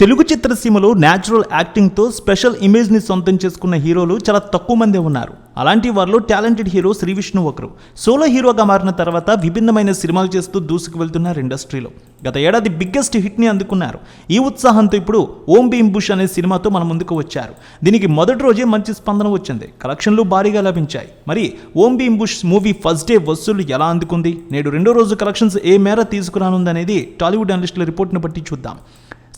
తెలుగు చిత్రసీమలో natural యాక్టింగ్తో special ఇమేజ్ని సొంతం చేసుకున్న హీరోలు చాలా తక్కువ మందే ఉన్నారు. అలాంటి వారిలో టాలెంటెడ్ హీరో శ్రీ విష్ణు ఒకరు. సోలో హీరోగా మారిన తర్వాత విభిన్నమైన సినిమాలు చేస్తూ దూసుకు వెళ్తున్నారు ఇండస్ట్రీలో. గత ఏడాది బిగ్గెస్ట్ హిట్ని అందుకున్నారు. ఈ ఉత్సాహంతో ఇప్పుడు ఓం భీమ్ బుష్ అనే సినిమాతో మన ముందుకు వచ్చారు. దీనికి మొదటి రోజే మంచి స్పందన వచ్చింది. కలెక్షన్లు భారీగా లభించాయి. మరి Om Bheem Bush movie first day వసూలు ఎలా అందుకుంది? నేడు రెండో రోజు కలెక్షన్స్ ఏ మేర తీసుకురానుందనేది టాలీవుడ్ అనలిస్టుల రిపోర్ట్ను బట్టి చూద్దాం.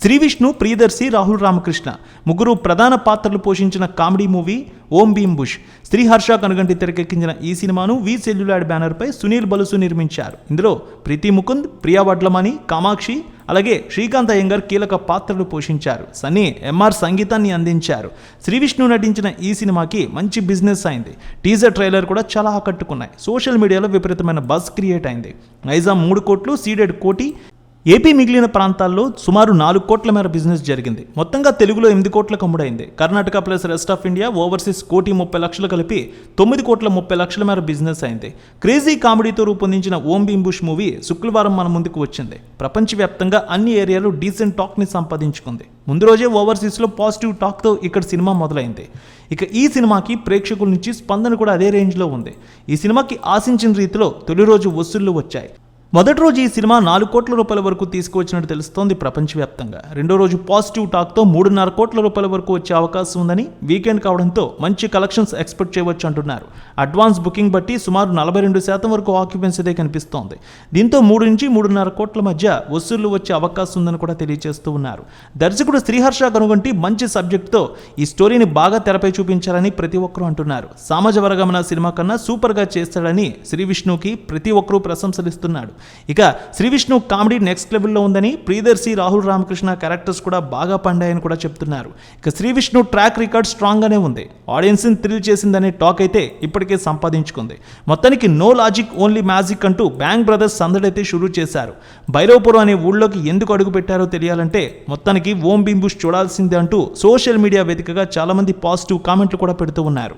శ్రీ విష్ణు ప్రియదర్శి రాహుల్ రామకృష్ణ ముగ్గురు ప్రధాన పాత్రలు పోషించిన comedy movie Om Bheem Bush. Sriharsha Kanuganti తెరకెక్కించిన ఈ సినిమాను వి సెల్యులాడ్ బ్యానర్పై సునీల్ బలుసు నిర్మించారు. ఇందులో ప్రీతి ముకుంద్ ప్రియా వడ్లమణి కామాక్షి అలాగే శ్రీకాంత్ అయ్యంగర్ కీలక పాత్రలు పోషించారు. సన్నీ ఎంఆర్ సంగీతాన్ని అందించారు. శ్రీ విష్ణు నటించిన ఈ సినిమాకి మంచి బిజినెస్ అయింది. టీజర్ ట్రైలర్ కూడా చాలా ఆకట్టుకున్నాయి. సోషల్ మీడియాలో విపరీతమైన బజ్ క్రియేట్ అయింది. నైజాం మూడు కోట్లు సీడెడ్ కోటి ఏపీ మిగిలిన ప్రాంతాల్లో సుమారు నాలుగు కోట్ల మేర బిజినెస్ జరిగింది. మొత్తంగా తెలుగులో ఎనిమిది కోట్లకు అమ్ముడైంది. Karnataka plus rest of India overseas కోటి ముప్పై లక్షలు కలిపి తొమ్మిది కోట్ల ముప్పై లక్షల మేర బిజినెస్ అయింది. క్రేజీ కామెడీతో రూపొందించిన ఓం బింబుష్ మూవీ శుక్రవారం మన ముందుకు వచ్చింది. ప్రపంచవ్యాప్తంగా అన్ని ఏరియాలో డీసెంట్ టాక్ని సంపాదించుకుంది. ముందు రోజే ఓవర్సీస్లో పాజిటివ్ టాక్తో ఇక్కడ సినిమా మొదలైంది. ఇక ఈ సినిమాకి ప్రేక్షకుల నుంచి స్పందన కూడా అదే రేంజ్లో ఉంది. ఈ సినిమాకి ఆశించిన రీతిలో తొలి రోజు వసూళ్ళు వచ్చాయి. మొదటి రోజు ఈ సినిమా నాలుగు కోట్ల రూపాయల వరకు తీసుకువచ్చినట్టు తెలుస్తోంది ప్రపంచవ్యాప్తంగా. రెండో రోజు పాజిటివ్ టాక్తో మూడున్నర కోట్ల రూపాయల వరకు వచ్చే అవకాశం ఉందని వీకెండ్ కావడంతో మంచి కలెక్షన్స్ ఎక్స్పెక్ట్ చేయవచ్చు అంటున్నారు. అడ్వాన్స్ బుకింగ్ బట్టి సుమారు నలభై రెండు శాతం వరకు ఆక్యుపెన్సీదే కనిపిస్తోంది. దీంతో మూడు నుంచి మూడున్నర కోట్ల మధ్య వసూళ్ళు వచ్చే అవకాశం ఉందని కూడా తెలియజేస్తూ ఉన్నారు. దర్శకుడు శ్రీహర్ష కనుగొంటి మంచి సబ్జెక్ట్తో ఈ స్టోరీని బాగా తెరపై చూపించాలని ప్రతి ఒక్కరూ అంటున్నారు. సామాజ వర్గమన సినిమా కన్నా సూపర్గా చేస్తాడని శ్రీ విష్ణుకి ప్రతి ఒక్కరూ ప్రశంసలిస్తున్నాడు. ఇక శ్రీ విష్ణు కామెడీ నెక్స్ట్ లెవెల్లో ఉందని ప్రియదర్శి రాహుల్ రామకృష్ణ క్యారెక్టర్స్ కూడా బాగా పండాయని కూడా చెప్తున్నారు. ఇక శ్రీ విష్ణు ట్రాక్ రికార్డ్ స్ట్రాంగ్గానే ఉంది. ఆడియన్స్ని థ్రిల్ చేసిందనే టాక్ అయితే ఇప్పటికే సంపాదించుకుంది. మొత్తానికి నో లాజిక్ ఓన్లీ మ్యాజిక్ అంటూ బ్యాంక్ బ్రదర్స్ సందడైతే షురూ చేశారు. భైరవపురం అనే ఊళ్ళోకి ఎందుకు అడుగు పెట్టారో తెలియాలంటే మొత్తానికి ఓం బింబుష్ చూడాల్సిందే అంటూ సోషల్ మీడియా వేదికగా చాలామంది పాజిటివ్ కామెంట్లు కూడా పెడుతూ ఉన్నారు.